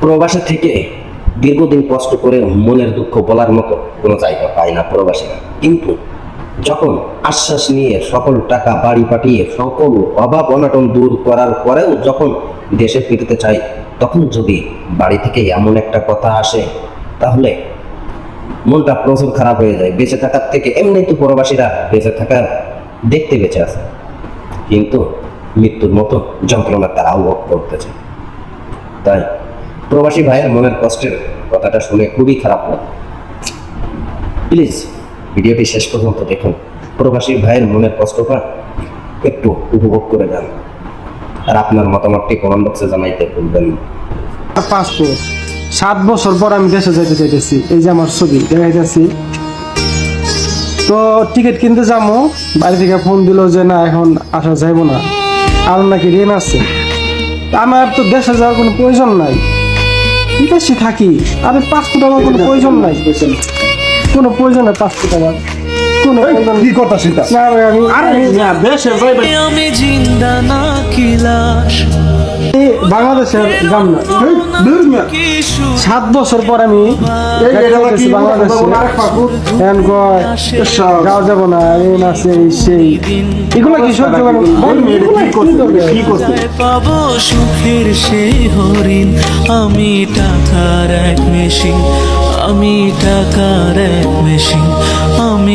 প্রবাসে থেকে দীর্ঘদিন কষ্ট করে মনের দুঃখ বলার মতো কোনো জায়গা পায় না প্রবাসীরা। কিন্তু যখন আশ্বাস নিয়ে সকল টাকা, বাড়ি পাঠিয়ে সকল অভাব, অনাটন দূর করার পরেও যখন দেশে ফিরতে চাই, তখন যদি বাড়ি থেকে এমন একটা কথা আসে, তাহলে মনটা প্রচুর খারাপ হয়ে যায়। বেঁচে থাকার থেকে এমনি তো প্রবাসীরা বেঁচে থাকার দেখতে বেঁচে আছে। কিন্তু মৃত্যুর মতো যন্ত্রণা তারাও ভোগ করতেছে। তাই প্রবাসী ভাইয়ের মনের কষ্টের কথাটা শুনে খুবই খারাপ লাগে। প্লিজ ভিডিওটি শেষ পর্যন্ত দেখুন। প্রবাসী ভাইয়ের মনের কষ্টটা একটু উপভোগ করে যান। আর আপনার মতামতটি কমেন্ট বক্সে জানাইতে ভুলবেন পাসপোর্ট সাত বছর পর আমি দেশে যাইতে চাইতেছি। এই যে আমার ছবি, দেখাইতেছি। তো টিকিট কিনতে যাব বাড়ি থেকে ফোন দিল যে, না, এখন আসা যাইব না। আর নাকি ঋণ আছে? আমার তো দেশে যাওয়ার কোনো প্রয়োজন নাই। দেশে থাকি আরে পাঁচশো টাকার কোনো প্রয়োজন নাই। কোনো প্রয়োজন নাই পাঁচশো আমার। কোনো প্রয়োজন কি কথা সেটা? না আমি আমি আমি জিন্দা না কিলাস আমি বাংলাদেশের না। সাত বছর পর আমি না সেই। এগুলো কি সহ্য করব পাবো সুখের সেই হরিণ। আমি টাকার এক মেশিন আমি টাকার এক মেশিন আমি